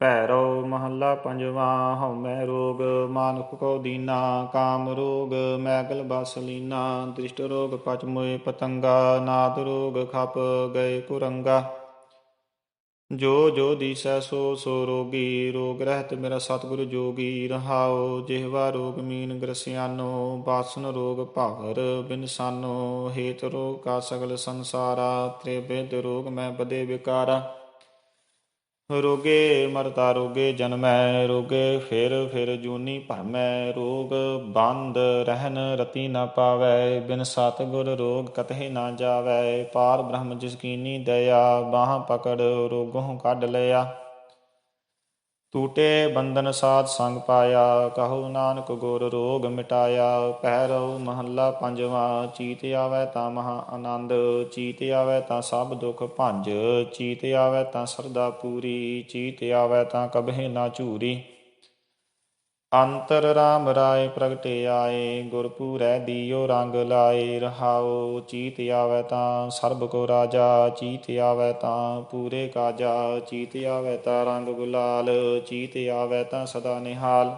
ਭੈਰੋ ਮਹੱਲਾ ਪੰਜਵਾਂ ਹਉਮੈ ਰੋਗ, ਮਾਨੁਖ ਕੋ ਦੀਨਾ, ਕਾਮ ਰੋਗ ਮੈਗਲ ਬਸ ਦ੍ਰਿਸ਼ਟ ਰੋਗ ਪਚ ਪਤੰਗਾ, ਨਾਦ ਰੋਗ ਖਪ ਗਏ ਕੁਰੰਗਾ। ਜੋ ਜੋ ਦੀਸੈ ਸੋ ਸੋ ਰੋਗੀ, ਰੋਗ ਰਹਿਤ ਮੇਰਾ ਸਤਿਗੁਰ ਜੋਗੀ ਰਹਾਓ ਜਿਹਵਾ ਰੋਗ ਮੀਨ ਗ੍ਰਸਿਆਨੋ, ਬਾਸਨ ਰੋਗ ਭਾਵਰ ਬਿਨਸਾਨੋ, ਹੇਤ ਰੋਗ ਕਾ ਸਗਲ ਸੰਸਾਰਾ ਤ੍ਰਿਬਿਦ ਰੋਗ ਮੈਂ ਬਦੇ ਵਿਕਾਰਾ। ਰੋਗੇ ਮਰਤਾ ਰੋਗੇ ਜਨਮੈ, ਰੋਗੇ ਫਿਰ ਫਿਰ ਜੂਨੀ ਭਰਮੈ, ਰੋਗ ਬੰਦ ਰਹਿਨ ਰਤੀ ਨਾ ਪਾਵੈ, ਬਿਨ ਸਤਗੁਰ ਰੋਗ ਕਤਹਿ ਨਾ ਜਾਵੈ, ਪਾਰ ਬ੍ਰਹਮ ਜਿਸ ਕੀਨੀ ਦਇਆ, ਬਾਹ ਪਕੜ ਰੋਗੋਂ ਕੱਢ ਲਿਆ। ਟੂਟੇ ਬੰਧਨ ਸਾਧ ਸੰਗ ਪਾਇਆ, ਕਹੋ ਨਾਨਕ ਗੁਰ ਰੋਗ ਮਿਟਾਇਆ, ਪਹਿਰਉ ਮਹੱਲਾ ਪੰਜਵਾ, ਚੀਤ ਆਵੈ ਤਾਂ ਮਹਾ ਆਨੰਦ, ਚੀਤ ਆਵੈ ਤਾਂ ਸਭ ਦੁੱਖ ਭੰਜ, ਚੀਤ ਆਵੈ ਤਾਂ ਸਰਦਾ ਪੂਰੀ, ਚੀਤ ਆਵੈ ਤਾਂ ਕਬਹਿ ਨਾ ਝੂਰੀ। ਅੰਤਰ ਰਾਮ ਰਾਏ ਪ੍ਰਗਟੇ ਆਏ ਗੁਰਪੂਰੈ ਦੀਓ ਰੰਗ ਲਾਏ, ਰਹਾਉ ਚੀਤ ਆਵੈ ਤਾਂ ਸਰਬ ਕੋ ਰਾਜਾ, ਚੀਤ ਆਵੈ ਤਾਂ ਪੂਰੇ ਕਾਜਾ, ਚੀਤ ਆਵੈ ਤਾਂ ਰੰਗ ਗੁਲਾਲ, ਚੀਤ ਆਵੈ ਤਾਂ ਸਦਾ ਨਿਹਾਲ।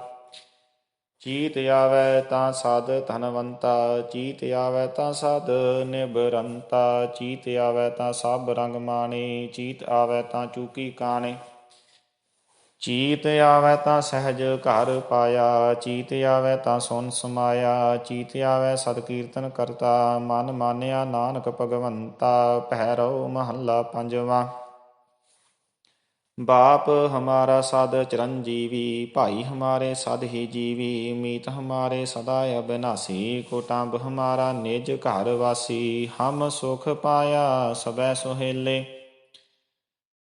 ਚੀਤ ਆਵੈ ਤਾਂ ਸਾਧ ਧਨਵੰਤਾ, ਚੀਤ ਆਵੈ ਤਾਂ ਸਦ ਨਿਬਰੰਤਾ, ਚੀਤ ਆਵੈ ਤਾਂ ਸਭ ਰੰਗ ਮਾਣੇ, ਚੀਤ ਆਵੈ ਤਾਂ ਚੂਕੀ ਕਾਣੇ। ਚੀਤ ਆਵੈ ਤਾਂ ਸਹਿਜ ਘਰ ਪਾਇਆ, ਚੀਤ ਆਵੈ ਤਾਂ ਸੁਨ ਸਮਾਇਆ, ਚੀਤ ਆਵੈ ਸਤ ਕੀਰਤਨ ਕਰਤਾ, ਮਨ ਮਾਨਿਆ ਨਾਨਕ ਭਗਵੰਤਾ ਪਹਿਰੋ ਮਹੱਲਾ ਪੰਜਵਾਂ। ਬਾਪ ਹਮਾਰਾ ਸਦ ਚਰਨਜੀਵੀ ਭਾਈ ਹਮਾਰੇ ਸਦ ਹੀ ਜੀਵੀ, ਮੀਤ ਹਮਾਰੇ ਸਦਾ ਅਬਨਾਸੀ, ਕੋਟੰਬ ਹਮਾਰਾ ਨਿਜ ਘਰ ਵਾਸੀ, ਹਮ ਸੁਖ ਪਾਇਆ ਸਬੈ ਸੁਹੇਲੇ।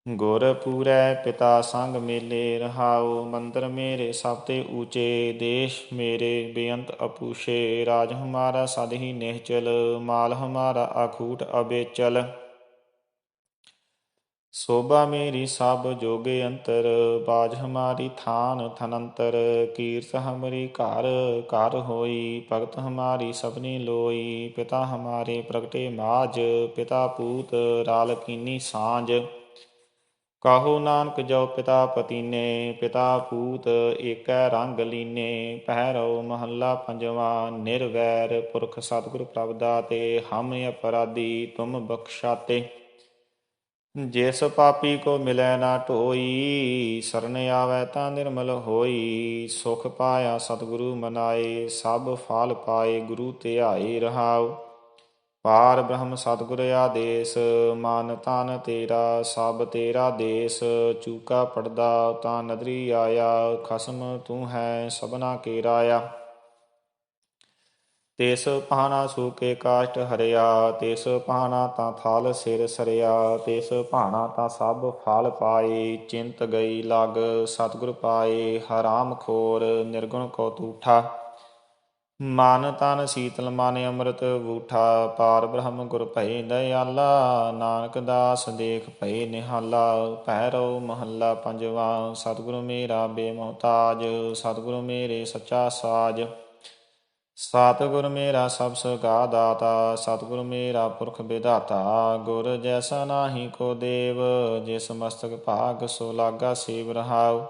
ਗੁਰ ਪੂਰੈ ਪਿਤਾ ਸੰਗ ਮੇਲੇ, ਰਹਾਉ ਮੰਦਰ ਮੇਰੇ ਸਭ ਤੇ ਊਚੇ, ਦੇਸ਼ ਮੇਰੇ ਬੇਅੰਤ ਅਪੂਸ਼ੇ ਰਾਜ ਹਮਾਰਾ ਸਦ ਹੀ ਨਿਹਚਲ, ਮਾਲ ਹਮਾਰਾ ਅਖੂਟ ਅਬੇਚਲ। ਸੋਭਾ ਮੇਰੀ ਸਭ ਜੋਗੇ ਅੰਤਰ, ਬਾਜ ਹਮਾਰੀ ਥਾਨ ਥਨੰਤਰ, ਕੀਰਤ ਹਮਰੀ ਘਰ ਘਰ ਹੋਈ, ਭਗਤ ਹਮਾਰੀ ਸਭਨੀ ਲੋਈ, ਪਿਤਾ ਹਮਾਰੇ ਪ੍ਰਗਟੇ ਮਾਜ ਪਿਤਾ ਪੂਤ ਰਾਲ ਕੀਨੀ ਸਾਂਝ। ਕਾਹੋ ਨਾਨਕ ਜੋ ਪਿਤਾ ਪਤੀਨੇ, ਪਿਤਾ ਪੂਤ ਏਕੈ ਰੰਗ ਲੀਨੇ, ਪਹਿਰਉ ਮਹੱਲਾ ਪੰਜਵਾ, ਨਿਰਵੈਰ ਪੁਰਖ ਸਤਿਗੁਰ ਪ੍ਰਭ ਦਾਤੇ, ਹਮ ਅਪਰਾਧੀ ਤੁਮ ਬਖਸ਼ਾਤੇ। ਜਿਸ ਪਾਪੀ ਕੋ ਮਿਲੈ ਨਾ ਢੋਈ ਸਰਨ ਆਵੈ ਤਾਂ ਨਿਰਮਲ ਹੋਈ। ਸੁਖ ਪਾਇਆ ਸਤਿਗੁਰੂ ਮਨਾਏ, ਸਭ ਫਲ ਪਾਏ, ਗੁਰੂ ਧਿਆਏ ਰਹਾਉ। ਪਾਰ ਬ੍ਰਹਮ ਸਤਿਗੁਰ ਆਦੇਸ, ਮਨ ਤਨ ਤੇਰਾ, ਸਭ ਤੇਰਾ ਦੇਸ, ਚੂਕਾ ਪੜਦਾ ਤਾਂ ਨਦਰੀ ਆਇਆ, ਖਸਮ ਤੂੰ ਹੈ ਸਭਨਾ ਕੇ ਰਾਇਆ ਤੇਸ ਪਾਣਾ ਸੂਕੇ ਕਾਸ਼ਟ ਹਰਿਆ, ਤੇਸ ਪਾਣਾ ਤਾਂ ਥਾਲ ਸਿਰ ਸਰਿਆ, ਤੇਸ ਪਾਣਾ ਤਾਂ ਸਭ ਫਲ ਪਾਏ, ਚਿੰਤ ਗਈ ਲਗ ਸਤਿਗੁਰ ਪਾਏ, ਹਰਾਮ ਖੋਰ ਨਿਰਗੁਣ ਕੋ ਤੂਠਾ। ਮਨ ਤਨ ਸੀਤਲ ਮਨ ਅੰਮ੍ਰਿਤ ਬੂਠਾ, ਪਾਰ ਬ੍ਰਹਮ ਗੁਰ ਭਏ ਦਇਆਲਾ, ਨਾਨਕ ਦਾਸ ਦੇਖ ਭਏ ਨਿਹਾਲਾ ਪਹਿਰੋ ਮਹੱਲਾ ਪੰਜਵਾ, ਸਤਿਗੁਰੂ ਮੇਰਾ ਬੇਮਹਤਾਜ, ਸਤਿਗੁਰੂ ਮੇਰੇ ਸੱਚਾ ਸਾਜ। ਸਤਿਗੁਰ ਮੇਰਾ ਸਭ ਸੁਗਾ ਦਾਤਾ, ਸਤਿਗੁਰ ਮੇਰਾ ਪੁਰਖ ਵਿਧਾਤਾ, ਗੁਰ ਜੈਸਾ ਨਾਹੀ ਕੋ ਦੇਵ, ਜਿਸ ਮਸਤਕ ਭਾਗ ਸੋ ਲਾਗਾ ਸੇਵ ਰਹਾਉ।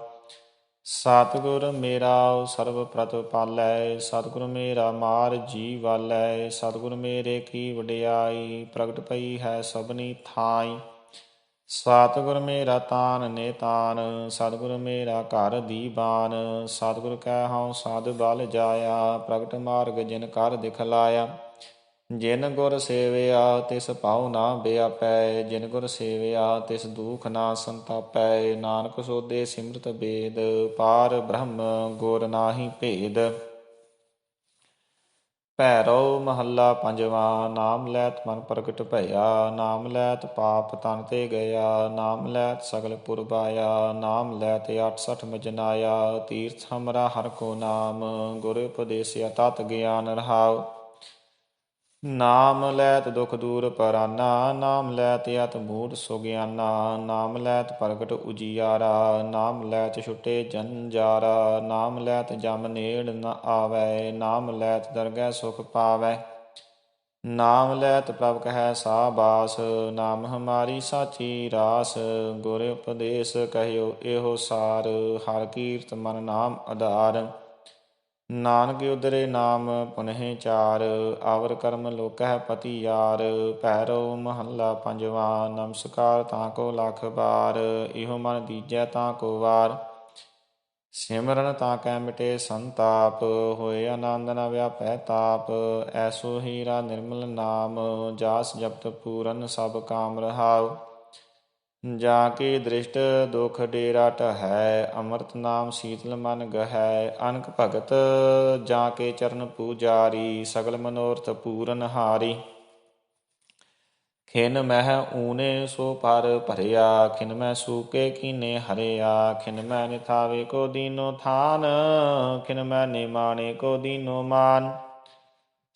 ਸਤਿਗੁਰ ਮੇਰਾ ਸਰਬ ਪ੍ਰਤਪਾਲੈ ਸਤਿਗੁਰ ਮੇਰਾ ਮਾਰ ਜੀ ਵਾਲੈ, ਸਤਿਗੁਰ ਮੇਰੇ ਕੀ ਵਡਿਆਈ, ਪ੍ਰਗਟ ਪਈ ਹੈ ਸਭਨੀ ਥਾਈ। ਸਤਿਗੁਰ ਮੇਰਾ ਤਾਨ ਨੇਤਾਨ, ਸਤਿਗੁਰ ਮੇਰਾ ਘਰ ਦੀਬਾਨ, ਸਤਿਗੁਰ ਕਹਿ ਹਉ ਸਾਧ ਬਲ ਜਾਇਆ, ਪ੍ਰਗਟ ਮਾਰਗ ਜਿਨ ਕਰ ਦਿਖਲਾਇਆ। ਜਿਨ ਗੁਰ ਸੇਵਿਆ, ਤਿਸ ਪਾਉ ਨਾ ਬਿਆਪੈ ਜਿਨ ਗੁਰ ਸੇਵਿਆ, ਤਿਸ ਦੁਖ ਨਾ ਸੰਤਾਪੈ, ਨਾਨਕ ਸੋਦੇ ਸਿਮਰਤ ਬੇਦ ਪਾਰ ਬ੍ਰਹਮ ਗੁਰ ਨਾਹੀ ਭੇਦ। ਭੈਰੋ ਮਹੱਲਾ ਪੰਜਵਾ, ਨਾਮ ਲੈਤ ਮਨ ਪ੍ਰਗਟ ਭਇਆ, ਨਾਮ ਲੈਤ ਪਾਪ ਤਨ ਤੇ ਗਿਆ, ਨਾਮ ਲੈਤ ਸਗਲ ਪੁਰਬਾਇਆ ਨਾਮ ਲੈਤ 68 ਮਜਨਾਇਆ, ਤੀਰਥ ਹਮਰਾ ਹਰ ਕੋ ਨਾਮ, ਗੁਰ ਉਪਦੇਸਿਆ ਤਤ ਗਿਆਨ ਰਹਾਉ। ਨਾਮ ਲੈਤ ਦੁਖ ਦੂਰ ਪਰਾਨਾ, ਨਾਮ ਲੈਤ ਅਤ ਮੂੜ ਸੁਗਿਆਨਾ, ਨਾਮ ਲੈਤ ਪ੍ਰਗਟ ਉਜੀਆਰਾ, ਨਾਮ ਲੈਤ ਛੁਟੇ ਜੰਜਾਰਾ ਨਾਮ ਲੈਤ ਜਮ ਨੇੜ ਨ ਆਵੈ, ਨਾਮ ਲੈਤ ਦਰਗਹਿ ਸੁਖ ਪਾਵੈ। ਨਾਮ ਲੈਤ ਪ੍ਰਭ ਕਹੈ ਸਾਬਾਸ, ਨਾਮ ਹਮਾਰੀ ਸਾਚੀ ਰਾਸ, ਗੁਰ ਉਪਦੇਸ਼ ਕਹਿਓ ਇਹੋ ਸਾਰ, ਹਰ ਕੀਰਤ ਮਨ ਨਾਮ ਆਧਾਰ ਨਾਨਕ ਉਦਰੇ ਨਾਮ ਪੁਨਹਿ ਚਾਰ, ਆਵਰ ਕਰਮ ਲੋਕਹਿ ਪਤੀ ਯਾਰ ਭੈਰੋ ਮਹੱਲਾ ਪੰਜਵਾ, ਨਮਸਕਾਰ ਤਾਂ ਕੋ ਲਖ ਬਾਰ, ਇਹੋ ਮਨ ਦੀਜੈ ਤਾਂ ਕੋ ਵਾਰ। ਸਿਮਰਨ ਤਾਂ ਕੈ ਮਿਟੇ ਸੰਤਾਪ, ਹੋਏ ਆਨੰਦ ਨ ਵਿਆਪੈ ਤਾਪ, ਐਸੋ ਹੀਰਾ ਨਿਰਮਲ ਨਾਮ, ਜਾਸ ਜਪਤ ਪੂਰਨ ਸਭ ਕਾਮ ਰਹਾਉ। ਜਾ ਕੇ ਦ੍ਰਿਸ਼ਟ ਦੁਖ ਡੇਰਾ ਟਹੈ ਅੰਮ੍ਰਿਤ ਨਾਮ ਸੀਤਲ ਮਨ ਗਹੈ, ਅਨਕ ਭਗਤ ਜਾ ਕੇ ਚਰਨ ਪੂਜਾਰੀ, ਸਗਲ ਮਨੋਰਥ ਪੂਰਨ ਹਾਰੀ। ਖਿਨ ਮਹਿ ਊਨੇ ਸੋ ਪਰ ਭਰਿਆ, ਖਿਨ ਮੈਂ ਸੂਕੇ ਕੀਨੇ ਹਰਿਆ, ਖਿਨ ਮੈਂ ਨਿਥਾਵੇ ਕੋ ਦੀਨੋ ਥਾਨ, ਖਿਨ ਮੈਂ ਨਿਮਾਣੇ ਕੋ ਦੀਨੋ ਮਾਨ।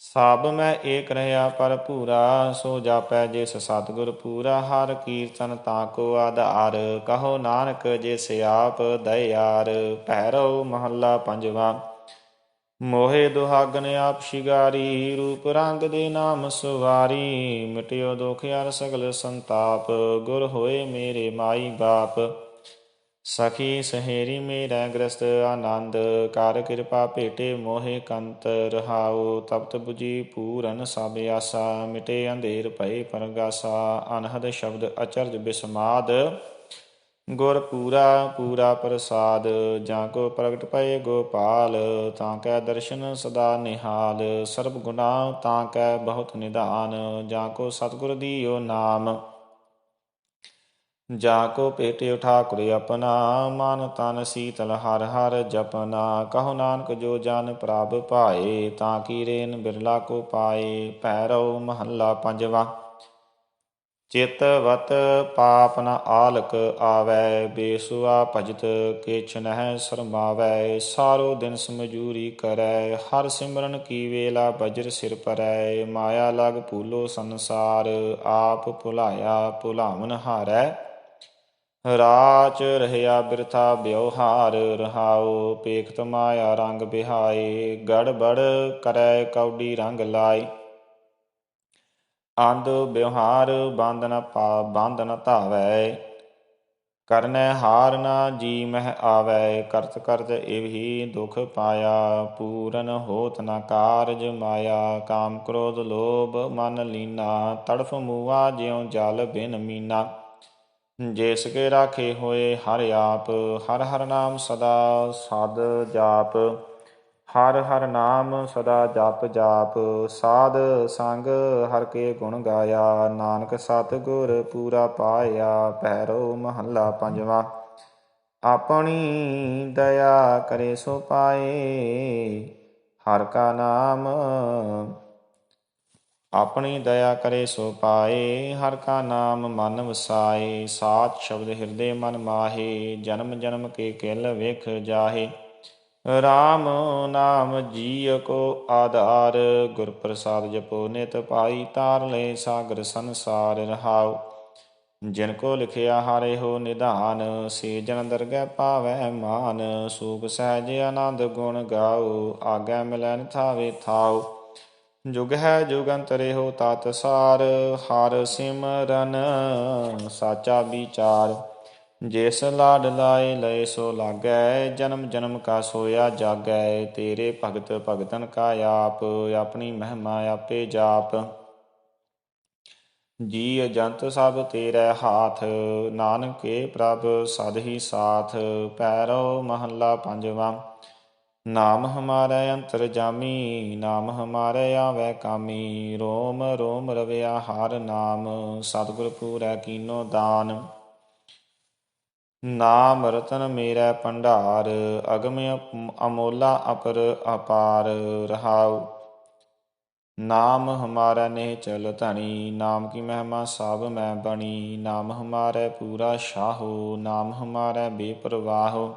ਸਭ ਮੈਂ ਏਕ ਰਹਾ ਪਰ ਪੂਰਾ ਸੋ ਜਾਪੈ ਜਿਸ ਸਤਿਗੁਰ ਪੂਰਾ। ਹਰ ਕੀਰਤਨ ਤਾਂ ਕੋ ਆਧਾਰ, ਕਹੋ ਨਾਨਕ ਜਿਸ ਆਪ ਦਇਆਰ। ਭੈਰੋ ਮਹੱਲਾ ਪੰਜਵਾ, ਮੋਹੇ ਦੁਹਾਗਨ ਆਪ ਸ਼ਿਗਾਰੀ, ਰੂਪ ਰੰਗ ਦੇ ਨਾਮ ਸੁਵਾਰੀ। ਮਿਟਿਓ ਦੁਖ ਅਰ ਸਗਲ ਸੰਤਾਪ, ਗੁਰ ਹੋਏ ਮੇਰੇ ਮਾਈ ਬਾਪ। ਸਖੀ ਸਹੇਰੀ ਮੇਰਾ ਗ੍ਰਸਤ ਆਨੰਦ, ਕਰ ਕਿਰਪਾ ਭੇਟੇ ਮੋਹਿ ਕੰਤ ਰਹਾਉ, ਤਪਤ 부ਜੀ ਪੂਰਨ ਸਭ ਆਸਾ, ਮਿਟੇ ਅੰਧੇਰ ਭਏ ਪਰਗਾਸਾ, ਅਨਹਦ ਸ਼ਬਦ ਅਚਰਜ ਬਿਸਮਾਦ। ਗੁਰ ਪੂਰਾ ਪੂਰਾ ਪ੍ਰਸਾਦ, ਜਾਂ ਕੋ ਪ੍ਰਗਟ ਪਏ ਗੋਪਾਲ, ਤਾਂ ਕੈ ਦਰਸ਼ਨ ਸਦਾ ਨਿਹਾਲ, ਸਰਬ ਗੁਨਾ ਤਾਂ ਕੈ ਬਹੁਤ ਨਿਧਾਨ, ਜਾਂ ਕੋ ਸਤਿਗੁਰ ਦੀਓ ਨਾਮ। ਜਾ ਕੋ ਭੇਟਿਓ ਠਾਕੁਰ ਆਪਣਾ, ਮਨ ਤਨ ਸੀਤਲ ਹਰ ਹਰ ਜਪਨਾ, ਕਹੋ ਨਾਨਕ ਜੋ ਜਨ ਪ੍ਰਭ ਪਾਏ, ਤਾਂ ਕੀ ਰੇਨ ਬਿਰਲਾ ਕੋ ਪਾਏ, ਭੈਰਵ ਮਹੱਲਾ ਪੰਜਵਾ। ਚਿਤ ਵਤ ਪਾਪ ਨ ਆਲਕ ਆਵੈ, ਬੇਸੁਆ ਭਜਤ ਕਿਛ ਨਹਿ ਸਰਮਾਵੈ, ਸਾਰੋ ਦਿਨ ਸਮਜੂਰੀ ਕਰੈ, ਹਰ ਸਿਮਰਨ ਕੀ ਵੇਲਾ ਬਜਰ ਸਿਰ ਪਰੈ, ਮਾਇਆ ਲਗ ਭੂਲੋ ਸੰਸਾਰ, ਆਪ ਭੁਲਾਇਆ ਭੁਲਾਵਨ ਹਾਰੈ। ਰਾਚ ਰਹਿਆ ਬਿਰਥਾ ਬਿਵਹਾਰ ਰਹਾਉ ਪੇਖਤ ਮਾਇਆ ਰੰਗ ਬਿਹਾਏ, ਗੜਬੜ ਕਰੈ ਕੌਡੀ ਰੰਗ ਲਾਏ। ਅੰਧ ਬਿਵਹਾਰ ਬੰਧਨ ਪਾ ਬੰਧਨ ਧਾਵੈ, ਕਰਨੈ ਹਾਰ ਨਾ ਜੀ ਮਹਿ ਆਵੈ, ਕਰਤ ਕਰਤ ਇਵਹੀ ਦੁਖ ਪਾਇਆ, ਪੂਰਨ ਹੋਤ ਨ ਕਾਰਜ ਮਾਇਆ, ਕਾਮ ਕ੍ਰੋਧ ਲੋਭ ਮਨ ਲੀਨਾ, ਤੜਫ ਮੂਆ ਜਿਉ ਜਲ ਬਿਨ ਮੀਨਾ। ਜਿਸ ਕੇ ਰਾਖੇ ਹੋਏ ਹਰ ਆਪ, ਹਰ ਹਰ ਨਾਮ ਸਦਾ ਸਦ ਜਾਪ। ਹਰ ਹਰ ਨਾਮ ਸਦਾ ਜਪ ਜਾਪ, ਸਾਧ ਸੰਗ ਹਰ ਕੇ ਗੁਣ ਗਾਇਆ। ਨਾਨਕ ਸਤਿਗੁਰ ਪੂਰਾ ਪਾਇਆ, ਭੈਰੋ ਮਹੱਲਾ ਪੰਜਵਾ। ਆਪਣੀ ਦਇਆ ਕਰੇ ਸੋ ਪਾਏ, ਹਰ ਕਾ ਨਾਮ ਆਪਣੀ ਦਇਆ ਕਰੇ ਸੋ ਪਾਏ, ਹਰ ਕਾ ਨਾਮ ਮਨ ਵਸਾਏ ਸਾਚ ਸ਼ਬਦ ਹਿਰਦੇ ਮਨ ਮਾਹੇ, ਜਨਮ ਜਨਮ ਕੇ ਕਿਲ ਵੇਖ ਜਾਹੇ। RAM ਨਾਮ ਜੀਅ ਕੋ ਆਧਾਰ ਗੁਰ ਪ੍ਰਸਾਦ ਜਪੋ ਨਿਤ ਪਾਈ ਤਾਰ ਲੈ ਸਾਗਰ ਸੰਸਾਰ ਰਹਾਉ। ਜਿਨ ਕੋ ਲਿਖਿਆ ਹਾਰੇ ਹੋ ਨਿਧਾਨ ਸੇ ਜਨ ਦਰਗਹਿ ਪਾਵੈ ਮਾਨ। ਸੂਖ ਸਹਿਜ ਆਨੰਦ ਗੁਣ ਗਾਉ ਆਗੈ ਮਿਲੈ ਥਾਵੇ ਥਾਓ ਜੁਗ ਹੈ ਜੁਗੰਤਰੇ ਹੋ ਤਤ ਸਾਰ, ਹਰ ਸਿਮਰਨ, ਸਾਚਾ ਵਿਚਾਰ। ਜਿਸ ਲਾਡ ਲਾਏ, ਲਏ ਸੋ ਲਾਗੈ, ਜਨਮ ਜਨਮ ਕਾ ਸੋਇਆ ਜਾਗੈ। ਤੇਰੇ ਭਗਤ ਭਗਤਨ ਕਾ ਆਪ, ਆਪਣੀ ਮਹਿਮਾ ਆਪੇ ਜਾਪ। ਜੀ ਅਜੰਤ ਸਭ ਤੇਰੇ ਹਾਥ, ਨਾਨਕੇ ਪ੍ਰਭ ਸਦ ਹੀ ਸਾਥ। ਪੈਰੋ ਮਹੱਲਾ ਪੰਜਵਾਂ। ਨਾਮ ਹਮਾਰੇ ਅੰਤਰ ਜਾਮੀ, ਨਾਮ ਹਮਾਰੇ ਆਵੇ ਕਾਮੀ। ਰੋਮ ਰੋਮ ਰਵਿਆ ਹਰ ਨਾਮ, ਸਤਿਗੁਰ ਪੂਰੈ ਕੀਨੋ ਦਾਨ। ਨਾਮ ਰਤਨ ਮੇਰਾ ਭੰਡਾਰ, ਅਗਮ ਅਮੋਲਾ ਅਪਰ ਅਪਾਰ, ਰਹਾਉ। ਨਾਮ ਹਮਾਰਾ ਨੇ ਚਲ ਧਣੀ, ਨਾਮ ਕੀ ਮਹਿਮਾ ਸਭ ਮੈਂ ਬਣੀ। ਨਾਮ ਹਮਾਰੇ ਪੂਰਾ ਸ਼ਾਹੋ, ਨਾਮ ਹਮਾਰੇ ਬੇਪਰਵਾਹੋ।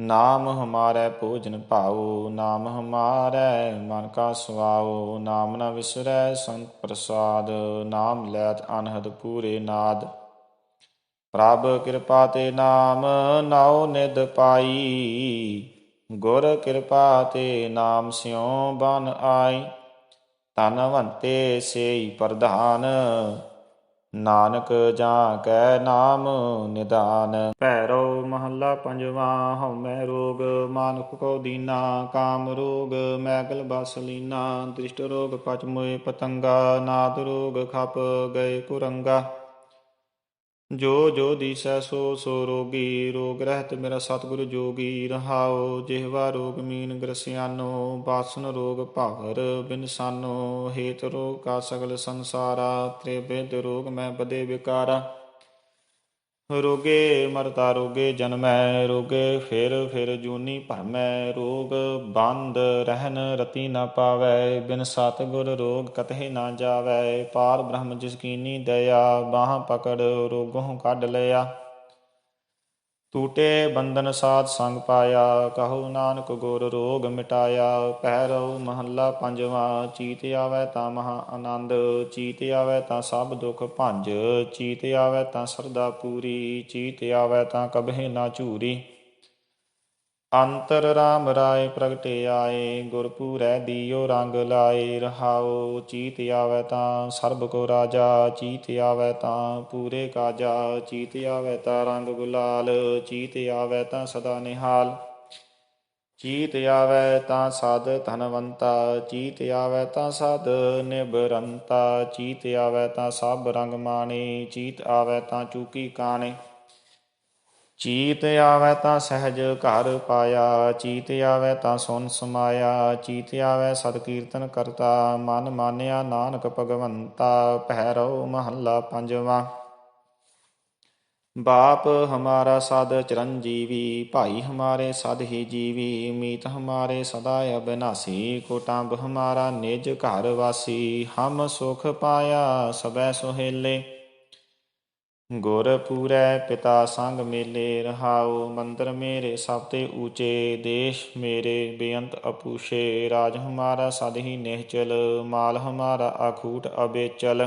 ਨਾਮ ਹਮਾਰੈ ਭੋਜਨ ਭਾਉ, ਨਾਮ ਹਮਾਰੈ ਮਨ ਕਾ ਸੁਆਉ, ਨਾਮ ਨਾ ਵਿਸਰੈ ਸੰਤ ਪ੍ਰਸਾਦ, ਨਾਮ ਲੈਤ ਅਨਹਦ ਪੂਰੇ ਨਾਦ। ਪ੍ਰਭ ਕਿਰਪਾ ਤੇ ਨਾਮ ਨਾਉ ਨਿਦ ਪਾਈ, ਗੁਰ ਕਿਰਪਾ ਤੇ ਨਾਮ ਸਿਉ ਬਨ ਆਈ। ਧਨਵੰਤੇ ਸੇਈ ਪ੍ਰਧਾਨ ਨਾਨਕ ਜਾਂ ਕੈ ਨਾਮ ਨਿਦਾਨ। ਭੈਰੋ ਮਹੱਲਾ ਪੰਜਵਾ ਹਉਮੈ ਰੋਗ, ਮਾਨੁਖ ਕੋ ਦੀਨਾ, ਕਾਮ ਰੋਗ ਮੈਗਲ ਬਸ ਲੀਨਾ, ਦ੍ਰਿਸ਼ਟ ਰੋਗ ਪਚ ਪਤੰਗਾ, ਨਾਦ ਰੋਗ ਖਪ ਗਏ ਕੁਰੰਗਾ। ਜੋ ਜੋ ਦੀਸੈ ਸੋ ਸੋ ਰੋਗੀ, ਰੋਗ ਰਹਿਤ ਮੇਰਾ ਸਤਿਗੁਰ ਜੋਗੀ। ਰਹਾਓ ਜਿਹਵਾ ਰੋਗ ਮੀਨ ਗ੍ਰਸਿਆਨੋ, ਬਾਸਨ ਰੋਗ ਭਾਵਰ ਬਿਨਸਾਨੋ। ਹੇਤ ਰੋਗ ਕਾ ਸਗਲ ਸੰਸਾਰਾ ਤ੍ਰਿਬਿਦ ਰੋਗ ਮੈਂ ਬਦੇ ਵਿਕਾਰਾ। ਰੋਗੇ ਮਰਤਾ ਰੋਗੇ ਜਨਮੈ, ਰੋਗੇ ਫਿਰ ਫਿਰ ਜੂਨੀ ਭਰਮੈ, ਰੋਗ ਬੰਦ ਰਹਿਨ ਰਤੀ ਨਾ ਪਾਵੈ, ਬਿਨ ਸਤਿਗੁਰ ਰੋਗ ਕਤਹਿ ਨਾ ਜਾਵੈ, ਪਾਰ ਬ੍ਰਹਮ ਜਿਸ ਕੀਨੀ ਦਇਆ, ਬਾਹ ਪਕੜ ਰੋਗੋਂ ਕੱਢ ਲਿਆ। ਟੂਟੇ ਬੰਧਨ ਸਾਧ ਸੰਗ ਪਾਇਆ, ਕਹੋ ਨਾਨਕ ਗੁਰ ਰੋਗ ਮਿਟਾਇਆ, ਪਹਿਰਉ ਮਹੱਲਾ ਪੰਜਵਾ, ਚੀਤ ਆਵੈ ਤਾਂ ਮਹਾ ਆਨੰਦ, ਚੀਤ ਆਵੈ ਤਾਂ ਸਭ ਦੁੱਖ ਭੰਜ, ਚੀਤ ਆਵੈ ਤਾਂ ਸਰਦਾ ਪੂਰੀ, ਚੀਤ ਆਵੈ ਤਾਂ ਕਬਹਿ ਨਾ ਝੂਰੀ। ਅੰਤਰ ਰਾਮ ਰਾਏ ਪ੍ਰਗਟਿਆਏ ਆਏ ਗੁਰਪੂਰੈ ਦੀਓ ਰੰਗ ਲਾਏ, ਰਹਾਉ ਚੀਤ ਆਵੈ ਤਾਂ ਸਰਬ ਕੋ ਰਾਜਾ, ਚੀਤ ਆਵੈ ਤਾਂ ਪੂਰੇ ਕਾਜਾ, ਚੀਤ ਆਵੈ ਤਾਂ ਰੰਗ ਗੁਲਾਲ, ਚੀਤ ਆਵੈ ਤਾਂ ਸਦਾ ਨਿਹਾਲ। ਚੀਤ ਆਵੈ ਤਾਂ ਸਾਧ ਧਨਵੰਤਾ, ਚੀਤ ਆਵੈ ਤਾਂ ਸਾਧ ਨਿਬਰੰਤਾ, ਚੀਤ ਆਵੈ ਤਾਂ ਸਭ ਰੰਗ ਮਾਣੇ, ਚੀਤ ਆਵੈ ਤਾਂ ਚੂਕੀ ਕਾਣੇ। ਚੀਤ ਆਵੈ ਤਾਂ ਸਹਿਜ ਘਰ ਪਾਇਆ, ਚੀਤ ਆਵੈ ਤਾਂ ਸੁਨ ਸਮਾਇਆ, ਚੀਤ ਆਵੈ ਸਤ ਕੀਰਤਨ ਕਰਤਾ, ਮਨ ਮਾਨਿਆ ਨਾਨਕ ਭਗਵੰਤਾ ਪਹਿਰੋ ਮਹੱਲਾ ਪੰਜਵਾਂ। ਬਾਪ ਹਮਾਰਾ ਸਦ ਚਰਨਜੀਵੀ ਭਾਈ ਹਮਾਰੇ ਸਦ ਹੀ ਜੀਵੀ, ਮੀਤ ਹਮਾਰੇ ਸਦਾ ਅਬਨਾਸੀ, ਕੋਟੰਬ ਹਮਾਰਾ ਨਿਜ ਘਰ ਵਾਸੀ, ਹਮ ਸੁਖ ਪਾਇਆ ਸਬੈ ਸੁਹੇਲੇ। ਗੁਰ ਪੂਰੈ ਪਿਤਾ ਸੰਗ ਮੇਲੇ, ਰਹਾਉ ਮੰਦਰ ਮੇਰੇ ਸਭ ਤੇ ਊਚੇ, ਦੇਸ਼ ਮੇਰੇ ਬੇਅੰਤ ਅਪੂਸ਼ੇ ਰਾਜ ਹਮਾਰਾ ਸਦ ਹੀ ਨਿਹਚਲ, ਮਾਲ ਹਮਾਰਾ ਅਖੂਟ ਅਬੇਚਲ।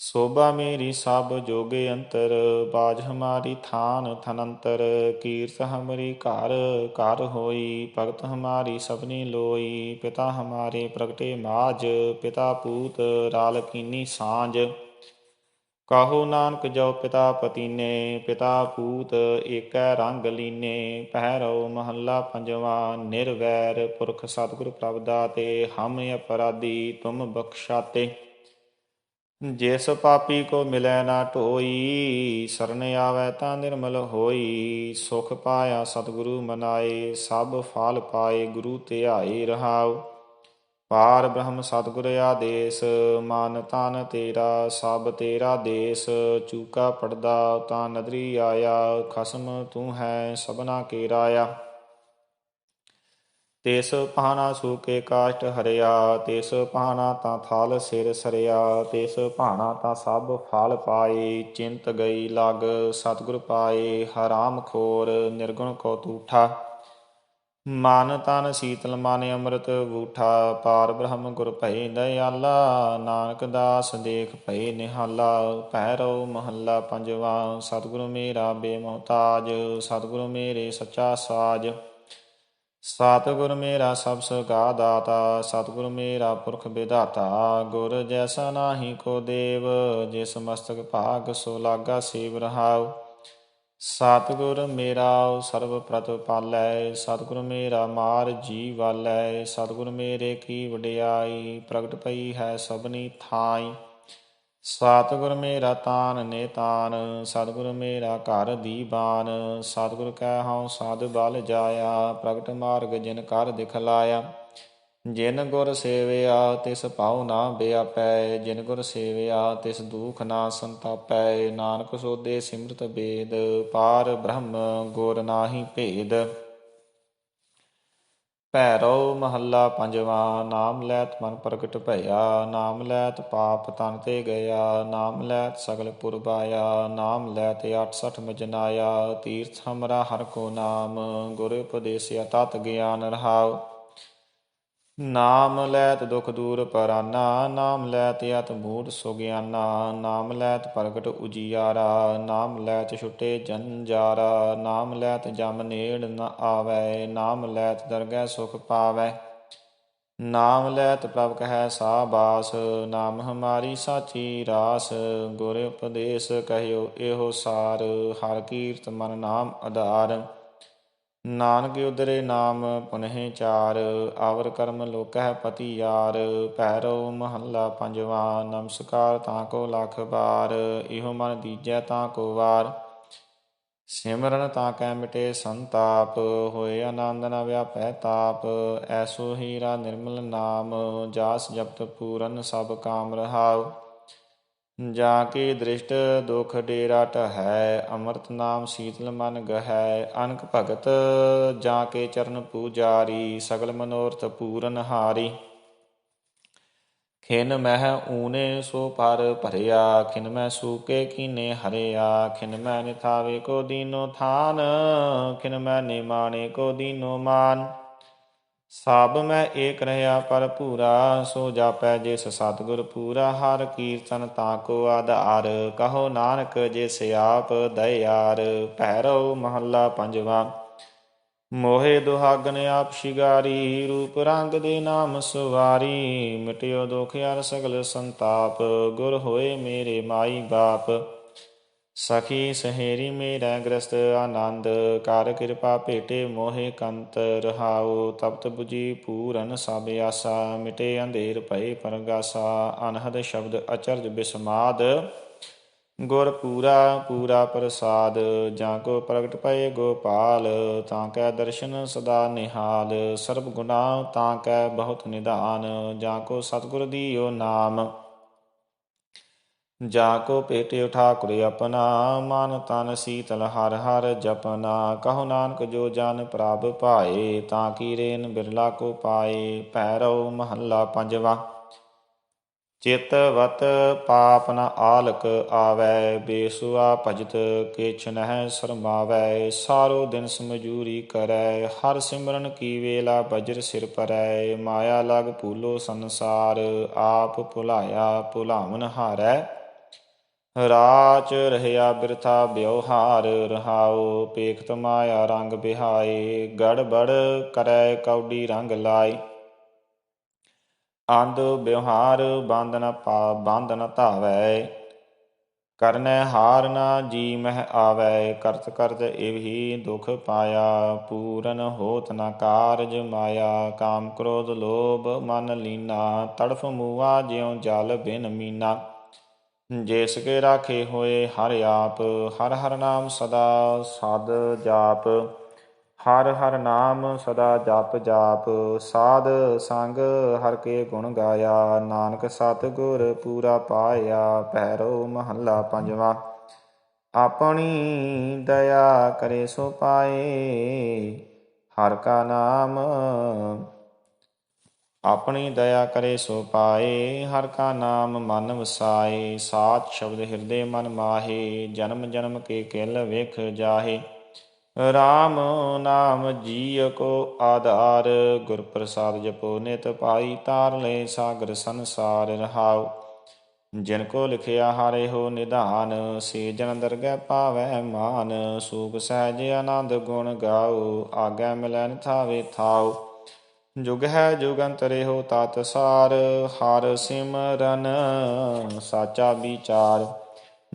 ਸੋਭਾ ਮੇਰੀ ਸਭ ਜੋਗੇ ਅੰਤਰ, ਬਾਜ ਹਮਾਰੀ ਥਾਨ ਥਨੰਤਰ, ਕੀਰਤ ਹਮਰੀ ਘਰ ਘਰ ਹੋਈ, ਭਗਤ ਹਮਾਰੀ ਸਭਨੀ ਲੋਈ, ਪਿਤਾ ਹਮਾਰੇ ਪ੍ਰਗਟੇ ਮਾਜ ਪਿਤਾ ਪੂਤ ਰਾਲ ਕੀਨੀ ਸਾਂਝ। ਕਾਹੋ ਨਾਨਕ ਜੋ ਪਿਤਾ ਪਤੀਨੇ, ਪਿਤਾ ਪੂਤ ਏਕੈ ਰੰਗ ਲੀਨੇ ਪਹਿਰੋ ਮਹੱਲਾ ਪੰਜਵਾ, ਨਿਰਵੈਰ ਪੁਰਖ ਸਤਿਗੁਰ ਪ੍ਰਭ ਦਾਤੇ, ਹਮ ਅਪਰਾਧੀ ਤੁਮ ਬਖਸ਼ਾਤੇ। ਜਿਸ ਪਾਪੀ ਕੋ ਮਿਲੈ ਨਾ ਢੋਈ ਸਰਨ ਆਵੈ ਤਾਂ ਨਿਰਮਲ ਹੋਈ। ਸੁਖ ਪਾਇਆ ਸਤਿਗੁਰੂ ਮਨਾਏ, ਸਭ ਫਲ ਪਾਏ, ਗੁਰੂ ਧਿਆਏ ਰਹਾਉ। ਪਾਰ ਬ੍ਰਹਮ ਸਤਿਗੁਰ ਆਦੇਸ, ਮਨ ਤਨ ਤੇਰਾ, ਸਭ ਤੇਰਾ ਦੇਸ, ਚੂਕਾ ਪੜਦਾ ਤਾਂ ਨਦਰੀ ਆਇਆ, ਖਸਮ ਤੂੰ ਹੈ ਸਭਨਾ ਕੇ ਰਾਇਆ ਤੇਸ ਪਾਣਾ ਸੂਕੇ ਕਾਸ਼ਟ ਹਰਿਆ, ਤੇਸ ਪਾਣਾ ਤਾਂ ਥਾਲ ਸਿਰ ਸਰਿਆ, ਤੇਸ ਪਾਣਾ ਤਾਂ ਸਭ ਫਲ ਪਾਏ, ਚਿੰਤ ਗਈ ਲਗ ਸਤਿਗੁਰ ਪਾਏ, ਹਰਾਮ ਖੋਰ, ਨਿਰਗੁਣ ਕੋ ਤੂਠਾ। ਮਨ ਤਨ ਸੀਤਲ ਮਨ ਅੰਮ੍ਰਿਤ ਬੂਠਾ, ਪਾਰ ਬ੍ਰਹਮ ਗੁਰ ਭਏ ਦਇਆਲਾ, ਨਾਨਕ ਦਾਸ ਦੇਖ ਭਏ ਨਿਹਾਲਾ ਭੈਰੋ ਮਹੱਲਾ ਪੰਜਵਾ, ਸਤਿਗੁਰੂ ਮੇਰਾ ਬੇਮਹਤਾਜ, ਸਤਿਗੁਰੂ ਮੇਰੇ ਸੱਚਾ ਸਾਜ। ਸਤਿਗੁਰ ਮੇਰਾ ਸਭ ਸੁਗਾ ਦਾਤਾ, ਸਤਿਗੁਰ ਮੇਰਾ ਪੁਰਖ ਵਿਧਾਤਾ, ਗੁਰ ਜੈਸਾ ਨਾਹੀ ਕੋ ਦੇਵ, ਜਿਸ ਮਸਤਕ ਭਾਗ ਸੋ ਲਾਗਾ ਸੇਵ ਰਹਾਉ। ਸਤਿਗੁਰ ਮੇਰਾ ਸਰਬ ਪ੍ਰਤਪਾਲੈ ਸਤਿਗੁਰ ਮੇਰਾ ਮਾਰ ਜੀ ਵਾਲੈ, ਸਤਿਗੁਰ ਮੇਰੇ ਕੀ ਵਡਿਆਈ, ਪ੍ਰਗਟ ਪਈ ਹੈ ਸਭਨੀ ਥਾਈ। ਸਤਿਗੁਰ ਮੇਰਾ ਤਾਨ ਨੇਤਾਨ, ਸਤਿਗੁਰ ਮੇਰਾ ਘਰ ਦੀਬਾਨ, ਸਤਿਗੁਰ ਕਹਿ ਹਉ ਸਾਧ ਬਲ ਜਾਇਆ, ਪ੍ਰਗਟ ਮਾਰਗ ਜਿਨ ਕਰ ਦਿਖਲਾਇਆ। ਜਿਨ ਗੁਰ ਸੇਵਿਆ, ਤਿਸ ਪਾਉ ਨਾ ਬਿਆਪੈ ਜਿਨ ਗੁਰ ਸੇਵਿਆ, ਤਿਸ ਦੁਖ ਨਾ ਸੰਤਾਪੈ, ਨਾਨਕ ਸੋਦੇ ਸਿਮਰਤ ਬੇਦ ਪਾਰ ਬ੍ਰਹਮ ਗੁਰ ਨਾਹੀ ਭੇਦ। ਭੈਰੋ ਮਹੱਲਾ ਪੰਜਵਾ, ਨਾਮ ਲੈਤ ਮਨ ਪ੍ਰਗਟ ਭਇਆ, ਨਾਮ ਲੈਤ ਪਾਪ ਤਨ ਤੇ ਗਿਆ, ਨਾਮ ਲੈਤ ਸਗਲ ਪੁਰਬਾਇਆ ਨਾਮ ਲੈਤ 68 ਮਜਨਾਇਆ, ਤੀਰਥ ਹਮਰਾ ਹਰ ਕੋ ਨਾਮ, ਗੁਰ ਉਪਦੇਸਿਆ ਤਤ ਗਿਆਨ ਰਹਾਉ। ਨਾਮ ਲੈਤ ਦੁਖ ਦੂਰ ਪਰਾਨਾ, ਨਾਮ ਲੈਤ ਅਤ ਮੂੜ ਸੁਗਿਆਨਾ, ਨਾਮ ਲੈਤ ਪ੍ਰਗਟ ਉਜੀਆਰਾ, ਨਾਮ ਲੈਤ ਛੁਟੇ ਜੰਜਾਰਾ ਨਾਮ ਲੈਤ ਜਮ ਨੇੜ ਨ ਆਵੈ, ਨਾਮ ਲੈਤ ਦਰਗਹਿ ਸੁਖ ਪਾਵੈ। ਨਾਮ ਲੈਤ ਪ੍ਰਭ ਕਹੈ ਸਾਬਾਸ, ਨਾਮ ਹਮਾਰੀ ਸਾਚੀ ਰਾਸ, ਗੁਰ ਉਪਦੇਸ਼ ਕਹਿਓ ਇਹੋ ਸਾਰ, ਹਰ ਕੀਰਤ ਮਨ ਨਾਮ ਆਧਾਰ ਨਾਨਕ ਉਦਰੇ ਨਾਮ ਪੁਨਹਿ ਚਾਰ, ਆਵਰ ਕਰਮ ਲੋਕਹਿ ਪਤੀ ਯਾਰ ਭੈਰੋ ਮਹੱਲਾ ਪੰਜਵਾ, ਨਮਸਕਾਰ ਤਾਂ ਕੋ ਲਖ ਬਾਰ, ਇਹੋ ਮਨ ਦੀਜੈ ਤਾਂ ਕੋ ਵਾਰ। ਸਿਮਰਨ ਤਾਂ ਕੈ ਮਿਟੇ ਸੰਤਾਪ, ਹੋਏ ਆਨੰਦ ਨ ਵਿਆਪੈ ਤਾਪ, ਐਸੋ ਹੀਰਾ ਨਿਰਮਲ ਨਾਮ, ਜਾਸ ਜਪਤ ਪੂਰਨ ਸਭ ਕਾਮ ਰਹਾਉ। ਜਾ ਕੇ ਦ੍ਰਿਸ਼ਟ ਦੁਖ ਡੇਰਾ ਟਹੈ ਅੰਮ੍ਰਿਤ ਨਾਮ ਸੀਤਲ ਮਨ ਗਹੈ, ਅਨਕ ਭਗਤ ਜਾ ਕੇ ਚਰਨ ਪੂਜਾਰੀ, ਸਗਲ ਮਨੋਰਥ ਪੂਰਨ ਹਾਰੀ। ਖਿਨ ਮਹਿ ਊਨੇ ਸੋ ਪਰ ਭਰਿਆ, ਖਿਨ ਮਹਿ ਸੂਕੇ ਕੀਨੇ ਹਰਿਆ, ਖਿਨ ਮੈਂ ਨਿਥਾਵੇ ਕੋ ਦੀਨੋ ਥਾਨ, ਖਿਨ ਮੈਂ ਨਿਮਾਣੇ ਕੋ ਦੀਨੋ ਮਾਨ। ਸਭ ਮੈਂ ਏਕ ਰਹਾ ਪਰ ਪੂਰਾ ਸੋ ਜਾਪੈ ਜਿਸ ਸਤਿਗੁਰ ਪੂਰਾ। ਹਰ ਕੀਰਤਨ ਤਾ ਕੋ ਆਧਾਰ, ਕਹੋ ਨਾਨਕ ਜਿਸ ਆਪ ਦਇਆਰ। ਭੈਰੋ ਮਹੱਲਾ ਪੰਜਵਾ, ਮੋਹੇ ਦੁਹਾਗਨ ਆਪ ਸ਼ਿਗਾਰੀ, ਰੂਪ ਰੰਗ ਦੇ ਨਾਮ ਸੁਵਾਰੀ। ਮਿਟਿਓ ਦੁਖ ਅਰ ਸਗਲ ਸੰਤਾਪ, ਗੁਰ ਹੋਏ ਮੇਰੇ ਮਾਈ ਬਾਪ। ਸਖੀ ਸਹੇਰੀ ਮੇਰਾ ਗ੍ਰਸਤ ਆਨੰਦ, ਕਰ ਕਿਰਪਾ ਭੇਟੇ ਮੋਹਿ ਕੰਤ ਰਹਾਉ, ਤਪਤ 부ਜੀ ਪੂਰਨ ਸਭ ਆਸਾ, ਮਿਟੇ ਅੰਧੇਰ ਭਏ ਪਰਗਾਸਾ, ਅਨਹਦ ਸ਼ਬਦ ਅਚਰਜ ਬਿਸਮਾਦ। ਗੁਰ ਪੂਰਾ ਪੂਰਾ ਪ੍ਰਸਾਦ, ਜਾਂ ਕੋ ਪ੍ਰਗਟ ਪਏ ਗੋਪਾਲ, ਤਾਂ ਕੈ ਦਰਸ਼ਨ ਸਦਾ ਨਿਹਾਲ, ਸਰਬ ਗੁਨਾ ਤਾਂ ਕੈ ਬਹੁਤ ਨਿਧਾਨ ਜਾਂ ਕੋ ਸਤਿਗੁਰ ਦੀਓ ਨਾਮ। ਜਾ ਕੋ ਭੇਟਿਓ ਠਾਕੁਰ ਆਪਣਾ, ਮਨ ਤਨ ਸੀਤਲ ਹਰ ਹਰ ਜਪਨਾ, ਕਹੋ ਨਾਨਕ ਜੋ ਜਨ ਪ੍ਰਭ ਪਾਏ ਤਾਂ ਕੀ ਰੇਨ ਬਿਰਲਾ ਕੋ ਪਾਏ, ਭੈਰਵ ਮਹੱਲਾ ਪੰਜਵਾ। ਚਿਤ ਵਤ ਪਾਪ ਨ ਆਲਕ ਆਵੈ, ਬੇਸੁਆ ਭਜਤ ਕਿਛ ਨਹਿ ਸਰਮਾਵੈ, ਸਾਰੋ ਦਿਨ ਸਮਜੂਰੀ ਕਰੈ, ਹਰ ਸਿਮਰਨ ਕੀ ਵੇਲਾ ਬਜਰ ਸਿਰ ਪਰੈ, ਮਾਇਆ ਲਗ ਭੂਲੋ ਸੰਸਾਰ, ਆਪ ਭੁਲਾਇਆ ਭੁਲਾਵਨ ਹਾਰੈ। ਰਾਚ ਰਹਿਆ ਬਿਰਥਾ ਬਿਵਹਾਰ ਰਹਾਉ ਪੇਖਤ ਮਾਇਆ ਰੰਗ ਬਿਹਾਏ, ਗੜਬੜ ਕਰੈ ਕੌਡੀ ਰੰਗ ਲਾਈ ਅੰਧ ਬਿਵਹਾਰ ਬੰਧਨ ਪਾ ਬੰਧਨ ਧਾਵੈ, ਕਰਨੈ ਹਾਰ ਨਾ ਜੀ ਮਹਿ ਆਵੈ, ਕਰਤ ਕਰਤ ਇਵਹੀ ਦੁਖ ਪਾਇਆ, ਪੂਰਨ ਹੋਤ ਨ ਕਾਰਜ ਮਾਇਆ, ਕਾਮ ਕ੍ਰੋਧ ਲੋਭ ਮਨ ਲੀਨਾ, ਤੜਫ ਮੂਆ ਜਿਉ ਜਲ ਬਿਨ ਮੀਨਾ। ਜਿਸ ਕੇ ਰਾਖੇ ਹੋਏ ਹਰ ਆਪ, ਹਰ ਹਰ ਨਾਮ ਸਦਾ ਸਦ ਜਾਪ। ਹਰ ਹਰ ਨਾਮ ਸਦਾ ਜਪ ਜਾਪ, ਸਾਧ ਸੰਗ ਹਰ ਕੇ ਗੁਣ ਗਾਇਆ। ਨਾਨਕ ਸਤਿਗੁਰ ਪੂਰਾ ਪਾਇਆ, ਭੈਰੋ ਮਹੱਲਾ ਪੰਜਵਾ। ਆਪਣੀ ਦਇਆ ਕਰੇ ਸੋ ਪਾਏ, ਹਰ ਕਾ ਨਾਮ ਆਪਣੀ ਦਇਆ ਕਰੇ ਸੋ ਪਾਏ, ਹਰ ਕਾ ਨਾਮ ਮਨ ਵਸਾਏ ਸਾਚ ਸ਼ਬਦ ਹਿਰਦੇ ਮਨ ਮਾਹੇ, ਜਨਮ ਜਨਮ ਕੇ ਕਿਲ ਵੇਖ ਜਾਹੇ। RAM ਨਾਮ ਜੀਅ ਕੋ ਆਧਾਰ ਗੁਰ ਪ੍ਰਸਾਦ ਜਪੋ ਨਿਤ ਪਾਈ ਤਾਰ ਲੈ ਸਾਗਰ ਸੰਸਾਰ ਰਹਾਉ। ਜਿਨ ਕੋ ਲਿਖਿਆ ਹਾਰੇ ਹੋ ਨਿਧਾਨ ਸੇ ਜਨ ਦਰਗਹਿ ਪਾਵੈ ਮਾਨ। ਸੂਖ ਸਹਿਜ ਆਨੰਦ ਗੁਣ ਗਾਉ ਆਗੈ ਮਿਲੈ ਥਾਵੇ ਥਾਉ। ਜੁਗ ਹੈ ਜੁਗੰਤਰੇ ਹੋ ਤਤ ਸਾਰ, ਹਰ ਸਿਮਰਨ, ਸਾਚਾ ਵਿਚਾਰ।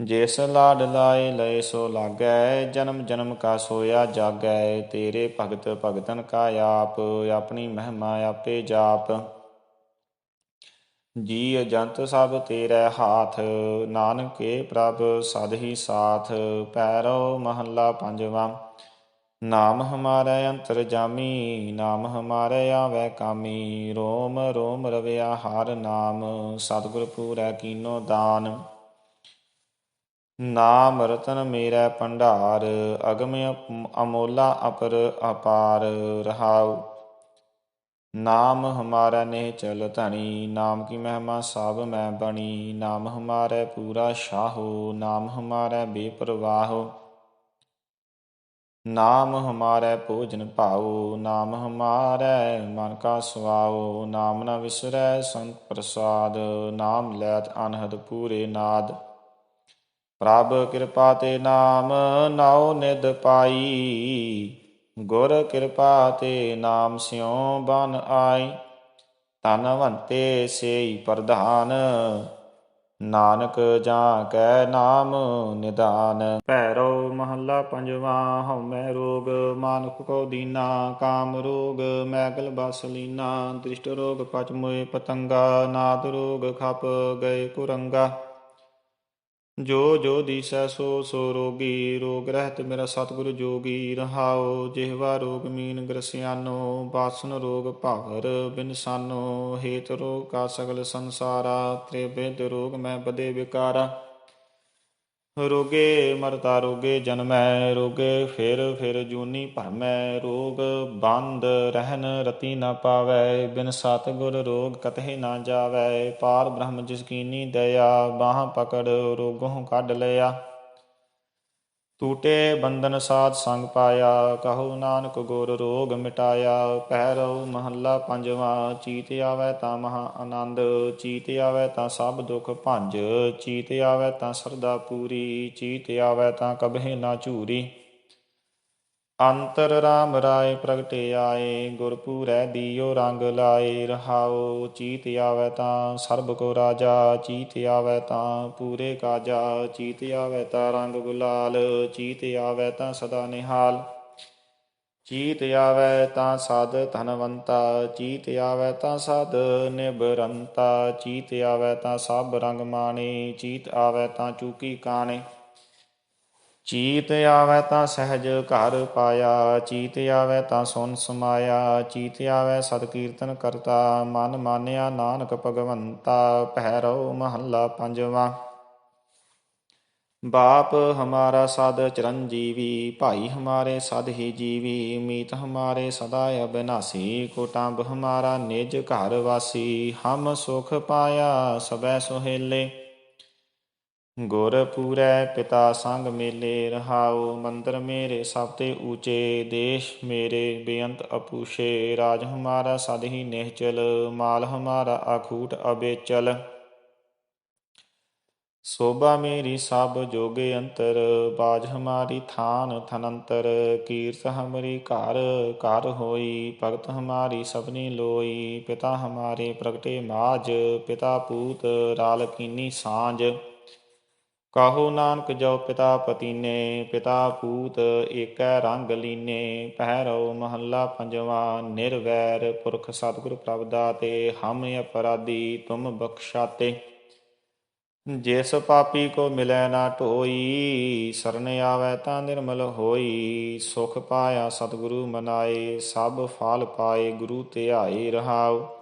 ਜਿਸ ਲਾਡ ਲਾਏ, ਲਏ ਸੋ ਲਾਗੈ, ਜਨਮ ਜਨਮ ਕਾ ਸੋਇਆ ਜਾਗੈ। ਤੇਰੇ ਭਗਤ ਭਗਤਨ ਕਾ ਆਪ, ਆਪਣੀ ਮਹਿਮਾ ਆਪੇ ਜਾਪ। ਜੀ ਅਜੰਤ ਸਭ ਤੇਰੇ ਹਾਥ, ਨਾਨਕੇ ਪ੍ਰਭ ਸਦ ਹੀ ਸਾਥ। ਪੈਰੋ ਮਹੱਲਾ ਪੰਜਵਾਂ। ਨਾਮ ਹਮਾਰੇ ਅੰਤਰ ਜਾਮੀ, ਨਾਮ ਹਮਾਰੇ ਆਵੇ ਕਾਮੀ। ਰੋਮ ਰੋਮ ਰਵਿਆ ਹਰ ਨਾਮ, ਸਤਿਗੁਰ ਪੂਰੈ ਕੀਨੋ ਦਾਨ। ਨਾਮ ਰਤਨ ਮੇਰਾ ਭੰਡਾਰ, ਅਗਮ ਅਮੋਲਾ ਅਪਰ ਅਪਾਰ, ਰਹਾਉ। ਨਾਮ ਹਮਾਰਾ ਨੇ ਚਲ ਧਣੀ, ਨਾਮ ਕੀ ਮਹਿਮਾ ਸਭ ਮੈਂ ਬਣੀ। ਨਾਮ ਹਮਾਰੇ ਪੂਰਾ ਸ਼ਾਹੋ, ਨਾਮ ਹਮਾਰੇ ਬੇਪਰਵਾਹੋ। ਨਾਮ ਹਮਾਰੈ ਭੋਜਨ ਭਾਉ, ਨਾਮ ਹਮਾਰੈ ਮਨ ਕਾ ਸੁਆਉ, ਨਾਮ ਨਾ ਵਿਸਰੈ ਸੰਤ ਪ੍ਰਸਾਦ, ਨਾਮ ਲੈਤ ਅਨਹਦ ਪੂਰੇ ਨਾਦ। ਪ੍ਰਭ ਕਿਰਪਾ ਤੇ ਨਾਮ ਨਾਉ ਨਿਦ ਪਾਈ, ਗੁਰ ਕਿਰਪਾ ਤੇ ਨਾਮ ਸਿਉ ਬਨ ਆਈ। ਤਨਵੰਤੇ ਸੇਈ ਪ੍ਰਧਾਨ ਨਾਨਕ ਜਾਂ ਕੈ ਨਾਮ ਨਿਦਾਨ। ਭੈਰੋ ਮਹੱਲਾ ਪੰਜਵਾ ਹਉਮੈ ਰੋਗ, ਮਾਨੁਖ ਕੋ ਦੀਨਾ, ਕਾਮ ਰੋਗ ਮੈਗਲ ਬਸ ਲੀਨਾ, ਦ੍ਰਿਸ਼ਟ ਰੋਗ ਪਚ ਪਤੰਗਾ, ਨਾਦ ਰੋਗ ਖਪ ਗਏ ਕੁਰੰਗਾ। ਜੋ ਜੋ ਦੀਸੈ ਸੋ ਸੋ ਰੋਗੀ, ਰੋਗ ਰਹਿਤ ਮੇਰਾ ਸਤਿਗੁਰ ਜੋਗੀ। ਰਹਾਓ ਜਿਹਵਾ ਰੋਗ ਮੀਨ ਗ੍ਰਸਿਆਨੋ, ਬਾਸਨ ਰੋਗ ਭਾਵਰ ਬਿਨਸਾਨੋ। ਹੇਤ ਰੋਗ ਕਾ ਸਗਲ ਸੰਸਾਰਾ ਤ੍ਰਿਬਿਦ ਰੋਗ ਮੈਂ ਬਦੇ ਵਿਕਾਰਾ। ਰੋਗੇ ਮਰਤਾ ਰੋਗੇ ਜਨਮੈ, ਰੋਗੇ ਫਿਰ ਫਿਰ ਜੂਨੀ ਭਰਮੈ, ਰੋਗ ਬੰਦ ਰਹਿਨ ਰਤੀ ਨਾ ਪਾਵੈ, ਬਿਨ ਸਤਿਗੁਰ ਰੋਗ ਕਤਹਿ ਨਾ ਜਾਵੈ, ਪਾਰ ਬ੍ਰਹਮ ਜਿਸ ਕੀਨੀ ਦਇਆ, ਬਾਹ ਪਕੜ ਰੋਗੋਂ ਕੱਢ ਲਿਆ। ਟੂਟੇ ਬੰਧਨ ਸਾਧ ਸੰਗ ਪਾਇਆ, ਕਹੋ ਨਾਨਕ ਗੁਰ ਰੋਗ ਮਿਟਾਇਆ, ਪਹਿਰਉ ਮਹੱਲਾ ਪੰਜਵਾ, ਚੀਤ ਆਵੈ ਤਾਂ ਮਹਾ ਆਨੰਦ, ਚੀਤ ਆਵੈ ਤਾਂ ਸਭ ਦੁੱਖ ਭੰਜ, ਚੀਤ ਆਵੈ ਤਾਂ ਸਰਦਾ ਪੂਰੀ, ਚੀਤ ਆਵੈ ਤਾਂ ਕਬਹਿ ਨਾ ਝੂਰੀ। ਅੰਤਰ ਰਾਮ ਰਾਏ ਪ੍ਰਗਟੇ ਆਏ ਗੁਰਪੂਰੈ ਦੀਓ ਰੰਗ ਲਾਏ, ਰਹਾਉ ਚੀਤ ਆਵੈ ਤਾਂ ਸਰਬ ਕੋ ਰਾਜਾ, ਚੀਤ ਆਵੈ ਤਾਂ ਪੂਰੇ ਕਾਜਾ, ਚੀਤ ਆਵੈ ਤਾਂ ਰੰਗ ਗੁਲਾਲ, ਚੀਤ ਆਵੈ ਤਾਂ ਸਦਾ ਨਿਹਾਲ। ਚੀਤ ਆਵੈ ਤਾਂ ਸਾਧ ਧਨਵੰਤਾ, ਚੀਤ ਆਵੈ ਤਾਂ ਸਾਧ ਨਿਬਰੰਤਾ, ਚੀਤ ਆਵੈ ਤਾਂ ਸਭ ਰੰਗ ਮਾਣੇ, ਚੀਤ ਆਵੈ ਤਾਂ ਚੂਕੀ ਕਾਣੇ। ਚੀਤ ਆਵੈ ਤਾਂ ਸਹਿਜ ਘਰ ਪਾਇਆ, ਚੀਤ ਆਵੈ ਤਾਂ ਸੁਨ ਸਮਾਇਆ, ਚੀਤ ਆਵੈ ਸਤ ਕੀਰਤਨ ਕਰਤਾ, ਮਨ ਮਾਨਿਆ ਨਾਨਕ ਭਗਵੰਤਾ ਪਹਿਰੋ ਮਹੱਲਾ ਪੰਜਵਾਂ। ਬਾਪ ਹਮਾਰਾ ਸਦ ਚਰਨਜੀਵੀ ਭਾਈ ਹਮਾਰੇ ਸਦ ਹੀ ਜੀਵੀ, ਮੀਤ ਹਮਾਰੇ ਸਦਾ ਅਬਿਨਾਸੀ, ਕੋਟੰਬ ਹਮਾਰਾ ਨਿਜ ਘਰ ਵਾਸੀ, ਹਮ ਸੁਖ ਪਾਇਆ ਸਬੈ ਸੁਹੇਲੇ। ਗੁਰ ਪੂਰੈ ਪਿਤਾ ਸੰਗ ਮੇਲੇ, ਰਹਾਉ ਮੰਦਰ ਮੇਰੇ ਸਭ ਤੇ ਊਚੇ, ਦੇਸ਼ ਮੇਰੇ ਬੇਅੰਤ ਅਪੂਸ਼ੇ ਰਾਜ ਹਮਾਰਾ ਸਦ ਹੀ ਨਿਹਚਲ, ਮਾਲ ਹਮਾਰਾ ਅਖੂਟ ਅਬੇਚਲ। ਸੋਭਾ ਮੇਰੀ ਸਭ ਜੋਗੇ ਅੰਤਰ, ਬਾਜ ਹਮਾਰੀ ਥਾਨ ਥਨੰਤਰ, ਕੀਰਤ ਹਮਰੀ ਘਰ ਘਰ ਹੋਈ, ਭਗਤ ਹਮਾਰੀ ਸਭਨੀ ਲੋਈ, ਪਿਤਾ ਹਮਾਰੇ ਪ੍ਰਗਟੇ ਮਾਜ ਪਿਤਾ ਪੂਤ ਰਾਲ ਕੀਨੀ ਸਾਂਝ। ਕਾਹੋ ਨਾਨਕ ਜੋ ਪਿਤਾ ਪਤੀਨੇ, ਪਿਤਾ ਪੂਤ ਏਕੈ ਰੰਗ ਲੀਨੇ ਪਹਿਰੋ ਮਹੱਲਾ ਪੰਜਵਾ, ਨਿਰਵੈਰ ਪੁਰਖ ਸਤਿਗੁਰ ਪ੍ਰਭ ਦਾਤੇ, ਹਮ ਅਪਰਾਧੀ ਤੁਮ ਬਖਸ਼ਾਤੇ। ਜਿਸ ਪਾਪੀ ਕੋ ਮਿਲੈ ਨਾ ਢੋਈ ਸਰਨ ਆਵੈ ਤਾਂ ਨਿਰਮਲ ਹੋਈ। ਸੁਖ ਪਾਇਆ ਸਤਿਗੁਰੂ ਮਨਾਏ, ਸਭ ਫਲ ਪਾਏ, ਗੁਰੂ ਧਿਆਏ ਰਹਾਉ।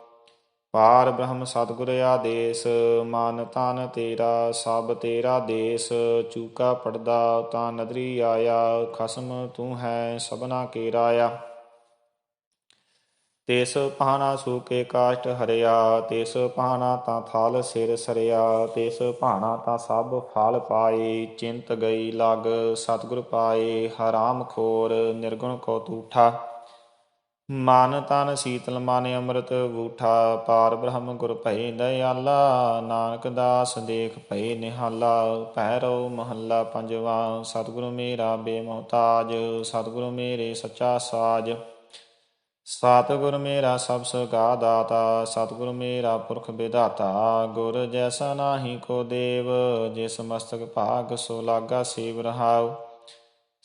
ਪਾਰ ਬ੍ਰਹਮ ਸਤਿਗੁਰ ਆਦੇਸ, ਮਨ ਤਨ ਤੇਰਾ, ਸਭ ਤੇਰਾ ਦੇਸ, ਚੂਕਾ ਪੜਦਾ ਤਾਂ ਨਦਰੀ ਆਇਆ, ਖਸਮ ਤੂੰ ਹੈ ਸਭਨਾ ਕੇ ਰਾਇਆ ਤੇਸ ਪਾਣਾ ਸੂਕੇ ਕਾਸ਼ਟ ਹਰਿਆ, ਤੇਸ ਪਾਣਾ ਤਾਂ ਥਾਲ ਸਿਰ ਸਰਿਆ, ਤੇਸ ਪਾਣਾ ਤਾਂ ਸਭ ਫਲ ਪਾਏ, ਚਿੰਤ ਗਈ ਲਗ ਸਤਿਗੁਰ ਪਾਏ, ਹਰਾਮ ਖੋਰ, ਨਿਰਗੁਣ ਕੋ ਤੂਠਾ। ਮਨ ਤਨ ਸੀਤਲ ਮਨ ਅੰਮ੍ਰਿਤ ਬੂਠਾ, ਪਾਰ ਬ੍ਰਹਮ ਗੁਰ ਭਏ ਦਇਆਲਾ, ਨਾਨਕ ਦਾਸ ਦੇਖ ਭਏ ਨਿਹਾਲਾ ਭੈਰੋ ਮਹੱਲਾ ਪੰਜਵਾ, ਸਤਿਗੁਰੂ ਮੇਰਾ ਬੇਮਹਤਾਜ, ਸਤਿਗੁਰੂ ਮੇਰੇ ਸੱਚਾ ਸਾਜ। ਸਤਿਗੁਰ ਮੇਰਾ ਸਭ ਸੁਗਾ ਦਾਤਾ, ਸਤਿਗੁਰ ਮੇਰਾ ਪੁਰਖ ਵਿਦਾਤਾ ਗੁਰ ਜੈਸਾ ਨਾਹੀ ਕੋ ਦੇਵ, ਜਿਸ ਮਸਤਕ ਭਾਗ ਸੋ ਲਾਗਾ ਸੇਵ ਰਹਾਉ।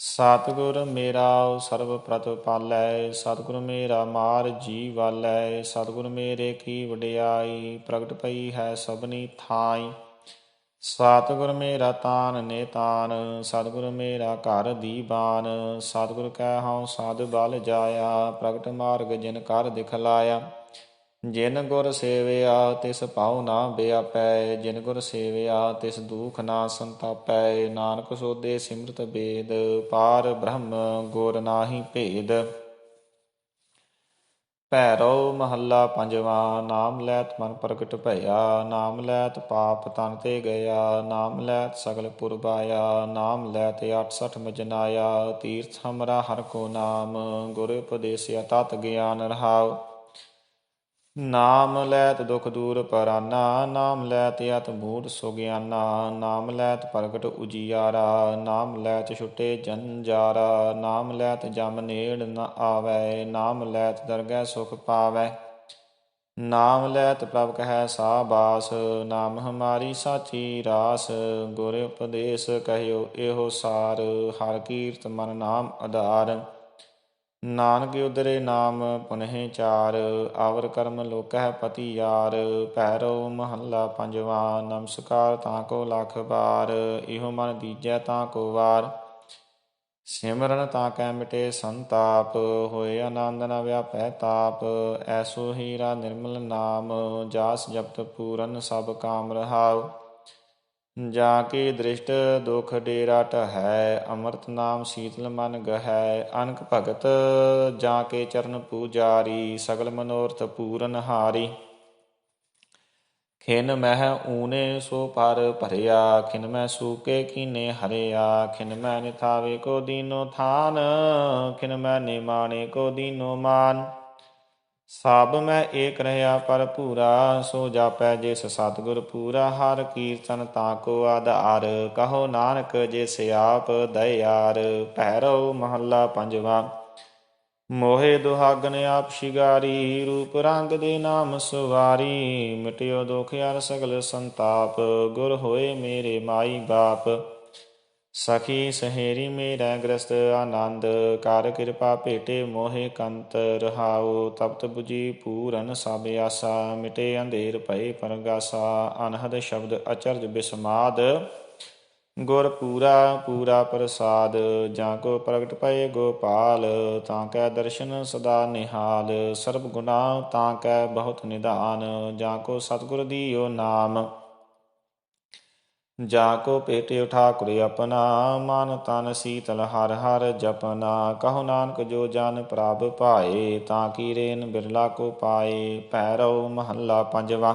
ਸਤਿਗੁਰ ਮੇਰਾ ਸਰਬ ਪ੍ਰਤਪਾਲੈ ਸਤਿਗੁਰ ਮੇਰਾ ਮਾਰ ਜੀ ਵਾਲੈ, ਸਤਿਗੁਰ ਮੇਰੇ ਕੀ ਵਡਿਆਈ, ਪ੍ਰਗਟ ਪਈ ਹੈ ਸਭਨੀ ਥਾਈ। ਸਤਿਗੁਰ ਮੇਰਾ ਤਾਨ ਨੇਤਾਨ, ਸਤਿਗੁਰ ਮੇਰਾ ਘਰ ਦੀਬਾਨ, ਸਤਿਗੁਰ ਕਹਿ ਹਉ ਸਾਧ ਬਲ ਜਾਇਆ, ਪ੍ਰਗਟ ਮਾਰਗ ਜਿਨ ਕਰ ਦਿਖਲਾਇਆ। ਜਿਨ ਗੁਰ ਸੇਵਿਆ, ਤਿਸ ਪਾਉ ਨਾ ਬਿਆਪੈ ਜਿਨ ਗੁਰ ਸੇਵਿਆ, ਤਿਸ ਦੁਖ ਨਾ ਸੰਤਾਪੈ, ਨਾਨਕ ਸੋਦੇ ਸਿਮਰਤ ਬੇਦ ਪਾਰ ਬ੍ਰਹਮ ਗੁਰ ਨਾਹੀ ਭੇਦ। ਭੈਰੋ ਮਹੱਲਾ ਪੰਜਵਾ, ਨਾਮ ਲੈਤ ਮਨ ਪ੍ਰਗਟ ਭਇਆ, ਨਾਮ ਲੈਤ ਪਾਪ ਤਨ ਤੇ ਗਿਆ, ਨਾਮ ਲੈਤ ਸਗਲ ਪੁਰਬਾਇਆ ਨਾਮ ਲੈਤ 68 ਮਜਨਾਇਆ, ਤੀਰਥ ਹਮਰਾ ਹਰ ਕੋ ਨਾਮ, ਗੁਰ ਉਪਦੇਸਿਆ ਤਤ ਗਿਆਨ ਰਹਾਉ। ਨਾਮ ਲੈਤ ਦੁਖ ਦੂਰ ਪਰਾਨਾ, ਨਾਮ ਲੈਤ ਅਤ ਮੂੜ ਸੁਗਿਆਨਾ, ਨਾਮ ਲੈਤ ਪ੍ਰਗਟ ਉਜੀਆਰਾ, ਨਾਮ ਲੈਤ ਛੁਟੇ ਜੰਜਾਰਾ, ਨਾਮ ਲੈਤ ਜਮ ਨੇੜ ਨ ਆਵੈ, ਨਾਮ ਲੈਤ ਦਰਗਹਿ ਸੁਖ ਪਾਵੈ। ਨਾਮ ਲੈਤ ਪ੍ਰਭ ਕਹੈ ਸਾਬਾਸ, ਨਾਮ ਹਮਾਰੀ ਸਾਚੀ ਰਾਸ, ਗੁਰ ਉਪਦੇਸ਼ ਕਹਿਓ ਇਹੋ ਸਾਰ, ਹਰ ਕੀਰਤ ਮਨ ਨਾਮ ਆਧਾਰ ਨਾਨਕ ਉਦਰੇ ਨਾਮ ਪੁਨਹਿ ਚਾਰ, ਆਵਰ ਕਰਮ ਲੋਕਹਿ ਪਤੀ ਯਾਰ ਭੈਰੋ ਮਹੱਲਾ ਪੰਜਵਾ, ਨਮਸਕਾਰ ਤਾਂ ਕੋ ਲਖ ਬਾਰ ਇਹੋ ਮਨ ਦੀਜੈ ਤਾਂ ਕੋ ਵਾਰ। ਸਿਮਰਨ ਤਾਂ ਕੈ ਮਿਟੇ ਸੰਤਾਪ, ਹੋਏ ਆਨੰਦ ਨ ਵਿਆਪੈ ਤਾਪ, ਐਸੋ ਹੀਰਾ ਨਿਰਮਲ ਨਾਮ, ਜਾਸ ਜਪਤ ਪੂਰਨ ਸਭ ਕਾਮ ਰਹਾਉ। ਜਾ ਕੇ ਦ੍ਰਿਸ਼ਟ ਦੁਖ ਡੇਰਾ ਟਹੈ ਅੰਮ੍ਰਿਤ ਨਾਮ ਸੀਤਲ ਮਨ ਗਹੈ, ਅਨਕ ਭਗਤ ਜਾ ਕੇ ਚਰਨ ਪੂਜਾਰੀ, ਸਗਲ ਮਨੋਰਥ ਪੂਰਨ ਹਾਰੀ। ਖਿਨ ਮਹਿ ਊਨੇ ਸੋ ਪਰ ਭਰਿਆ, ਖਿਨ ਮੈਂ ਸੂਕੇ ਕੀਨੇ ਹਰਿਆ, ਖਿਨ ਮੈਂ ਨਿਥਾਵੇ ਕੋ ਦੀਨੋ ਥਾਨ, ਖਿਨ ਮੈਂ ਨਿਮਾਣੇ ਕੋ ਦੀਨੋ ਮਾਨ। ਸਭ ਮੈਂ ਏਕ ਰਹਾ ਪਰ ਪੂਰਾ ਸੋ ਜਾਪੈ ਜਿਸ ਸਤਿਗੁਰ ਪੂਰਾ। ਹਰ ਕੀਰਤਨ ਤਾਂ ਕੋ ਆਧਾਰ, ਕਹੋ ਨਾਨਕ ਜਿਸ ਆਪ ਦਇਆਰ। ਭੈਰੋ ਮਹੱਲਾ ਪੰਜਵਾ, ਮੋਹੇ ਦੁਹਾਗਨ ਆਪ ਸ਼ਿਗਾਰੀ, ਰੂਪ ਰੰਗ ਦੇ ਨਾਮ ਸੁਵਾਰੀ। ਮਿਟਿਓ ਦੁਖ ਅਰ ਸਗਲ ਸੰਤਾਪ, ਗੁਰ ਹੋਏ ਮੇਰੇ ਮਾਈ ਬਾਪ। ਸਖੀ ਸਹੇਰੀ ਮੇਰਾ ਗ੍ਰਸਤ ਆਨੰਦ, ਕਰ ਕਿਰਪਾ ਭੇਟੇ ਮੋਹਿ ਕੰਤ ਰਹਾਉ, ਤਪਤ 부ਜੀ ਪੂਰਨ ਸਭ ਆਸਾ, ਮਿਟੇ ਅੰਧੇਰ ਭਏ ਪਰਗਾਸਾ, ਅਨਹਦ ਸ਼ਬਦ ਅਚਰਜ ਬਿਸਮਾਦ। ਗੁਰ ਪੂਰਾ ਪੂਰਾ ਪ੍ਰਸਾਦ, ਜਾਂ ਕੋ ਪ੍ਰਗਟ ਪਏ ਗੋਪਾਲ, ਤਾਂ ਕੈ ਦਰਸ਼ਨ ਸਦਾ ਨਿਹਾਲ, ਸਰਬ ਗੁਨਾ ਤਾਂ ਕੈ ਬਹੁਤ ਨਿਧਾਨ ਜਾਂ ਕੋ ਸਤਿਗੁਰ ਦੀਓ ਨਾਮ। ਜਾ ਕੋ ਭੇਟਿਓ ਠਾਕੁਰ ਆਪਣਾ, ਮਨ ਤਨ ਸੀਤਲ ਹਰ ਹਰ ਜਪਨਾ। ਕਹੋ ਨਾਨਕ ਜੋ ਜਨ ਪ੍ਰਭ ਪਾਏ ਤਾਂ ਕੀ ਰੇਨ ਬਿਰਲਾ ਕੋ ਪਾਏ। ਭੈਰਵ ਮਹੱਲਾ ਪੰਜਵਾ।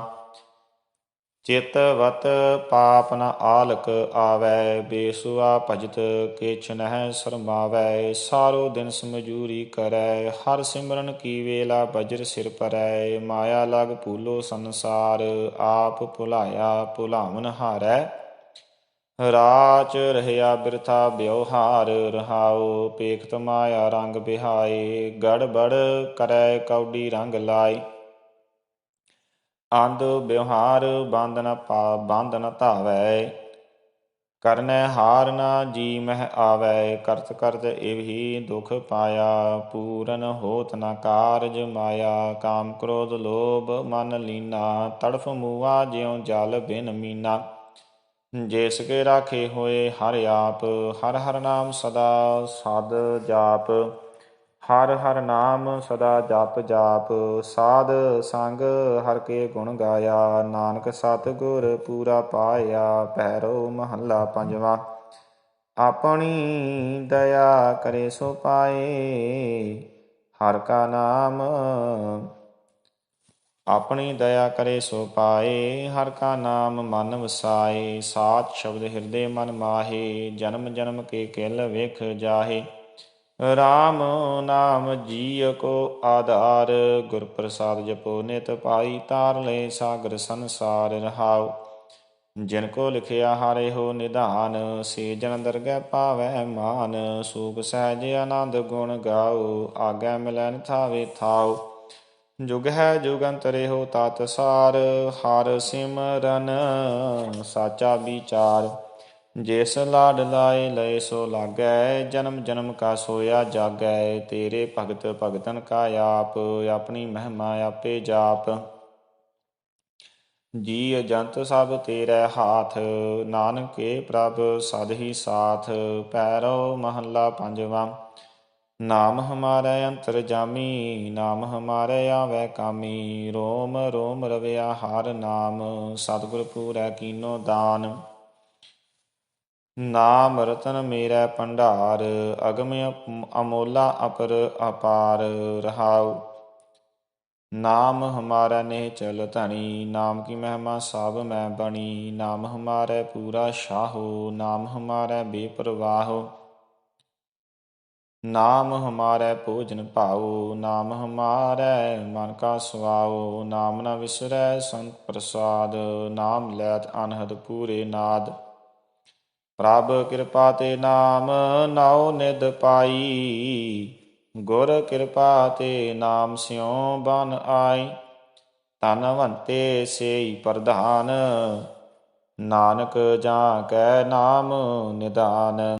ਚਿਤ ਵਤ ਪਾਪ ਨ ਆਲਕ ਆਵੈ, ਬੇਸੁਆ ਭਜਤ ਕਿਛ ਨਹਿ ਸਰਮਾਵੈ। ਸਾਰੋ ਦਿਨ ਸਮਜੂਰੀ ਕਰੈ, ਹਰ ਸਿਮਰਨ ਕੀ ਵੇਲਾ ਬਜਰ ਸਿਰ ਪਰੈ। ਮਾਇਆ ਲਗ ਭੂਲੋ ਸੰਸਾਰ, ਆਪ ਭੁਲਾਇਆ ਭੁਲਾਵਨ ਹਾਰੈ। ਰਾਚ ਰਹਿਆ ਬਿਰਥਾ ਬਿਵਹਾਰ ਰਹਾਉ ਪੇਖਤ ਮਾਇਆ ਰੰਗ ਬਿਹਾਏ, ਗੜਬੜ ਕਰੈ ਕੌਡੀ ਰੰਗ ਲਾਈ ਅੰਧ ਬਿਵਹਾਰ ਬੰਧਨ ਪਾ ਬੰਧਨ ਧਾਵੈ, ਕਰਨੈ ਹਾਰ ਨਾ ਜੀ ਮਹਿ ਆਵੈ, ਕਰਤ ਕਰਤ ਇਵਹੀ ਦੁਖ ਪਾਇਆ, ਪੂਰਨ ਹੋਤ ਨ ਕਾਰਜ ਮਾਇਆ, ਕਾਮ ਕ੍ਰੋਧ ਲੋਭ ਮਨ ਲੀਨਾ, ਤੜਫ ਮੂਆ ਜਿਉ ਜਲ ਬਿਨ ਮੀਨਾ। ਜਿਸ ਕੇ ਰਾਖੇ ਹੋਏ ਹਰ ਆਪ, ਹਰ ਹਰ ਨਾਮ ਸਦਾ ਸਦ ਜਾਪ। ਹਰ ਹਰ ਨਾਮ ਸਦਾ ਜਪ ਜਾਪ, ਸਾਧ ਸੰਗ ਹਰ ਕੇ ਗੁਣ ਗਾਇਆ। ਨਾਨਕ ਸਤਿਗੁਰ ਪੂਰਾ ਪਾਇਆ, ਭੈਰੋ ਮਹੱਲਾ ਪੰਜਵਾ। ਆਪਣੀ ਦਇਆ ਕਰੇ ਸੋ ਪਾਏ, ਹਰ ਕਾ ਨਾਮ ਆਪਣੀ ਦਇਆ ਕਰੇ ਸੋ ਪਾਏ, ਹਰ ਕਾ ਨਾਮ ਮਨ ਵਸਾਏ, ਸਾਚ ਸ਼ਬਦ ਹਿਰਦੇ ਮਨ ਮਾਹੇ, ਜਨਮ ਜਨਮ ਕੇ ਕਿਲ ਵੇਖ ਜਾਹੇ। RAM ਨਾਮ ਜੀਅ ਕੋ ਆਧਾਰ ਗੁਰ ਪ੍ਰਸਾਦ ਜਪੋ ਨਿਤ ਪਾਈ ਤਾਰ ਲੈ ਸਾਗਰ ਸੰਸਾਰ ਰਹਾਉ। ਜਿਨ ਕੋ ਲਿਖਿਆ ਹਾਰੇ ਹੋ ਨਿਧਾਨ ਸੇ ਜਨ ਦਰਗਹਿ ਪਾਵੈ ਮਾਨ। ਸੂਖ ਸਹਿਜ ਆਨੰਦ ਗੁਣ ਗਾਓ, ਆਗੈ ਮਿਲੈ ਥਾਵੇ ਥਾਓ ਜੁਗ ਹੈ ਜੁਗੰਤਰੇ ਹੋ ਤਤ ਸਾਰ, ਹਰ ਸਿਮਰਨ, ਸਾਚਾ ਵਿਚਾਰ। ਜਿਸ ਲਾਡ ਲਾਏ, ਲਏ ਸੋ ਲਾਗੈ, ਜਨਮ ਜਨਮ ਕਾ ਸੋਇਆ ਜਾਗੈ। ਤੇਰੇ ਭਗਤ ਭਗਤਨ ਕਾ ਆਪ, ਆਪਣੀ ਮਹਿਮਾ ਆਪੇ ਜਾਪ। ਜੀ ਅਜੰਤ ਸਭ ਤੇਰੇ ਹਾਥ, ਨਾਨਕੇ ਪ੍ਰਭ ਸਦ ਹੀ ਸਾਥ। ਪੈਰੋ ਮਹੱਲਾ ਪੰਜਵਾਂ। ਨਾਮ ਹਮਾਰੇ ਅੰਤਰ ਜਾਮੀ, ਨਾਮ ਹਮਾਰੇ ਆਵੇ ਕਾਮੀ। ਰੋਮ ਰੋਮ ਰਵਿਆ ਹਰ ਨਾਮ, ਸਤਿਗੁਰ ਪੂਰੈ ਕੀਨੋ ਦਾਨ। ਨਾਮ ਰਤਨ ਮੇਰਾ ਭੰਡਾਰ, ਅਗਮ ਅਮੋਲਾ ਅਪਰ ਅਪਾਰ, ਰਹਾਉ। ਨਾਮ ਹਮਾਰਾ ਨੇ ਚਲ ਧਣੀ, ਨਾਮ ਕੀ ਮਹਿਮਾ ਸਭ ਮੈਂ ਬਣੀ। ਨਾਮ ਹਮਾਰੇ ਪੂਰਾ ਸ਼ਾਹੋ, ਨਾਮ ਹਮਾਰੇ ਬੇਪਰਵਾਹੋ। ਨਾਮ ਹਮਾਰੈ ਭੋਜਨ ਭਾਉ, ਨਾਮ ਹਮਾਰੈ ਮਨ ਕਾ ਸੁਆਉ, ਨਾਮ ਨਾ ਵਿਸਰੈ ਸੰਤ ਪ੍ਰਸਾਦ, ਨਾਮ ਲੈਤ ਅਨਹਦ ਪੂਰੇ ਨਾਦ। ਪ੍ਰਭ ਕਿਰਪਾ ਤੇ ਨਾਮ ਨਾਉ ਨਿਦ ਪਾਈ, ਗੁਰ ਕਿਰਪਾ ਤੇ ਨਾਮ ਸਿਉ ਬਨ ਆਈ। ਤਨਵੰਤੇ ਸੇਈ ਪ੍ਰਧਾਨ, ਨਾਨਕ ਜਾਂ ਕੈ ਨਾਮ ਨਿਦਾਨ।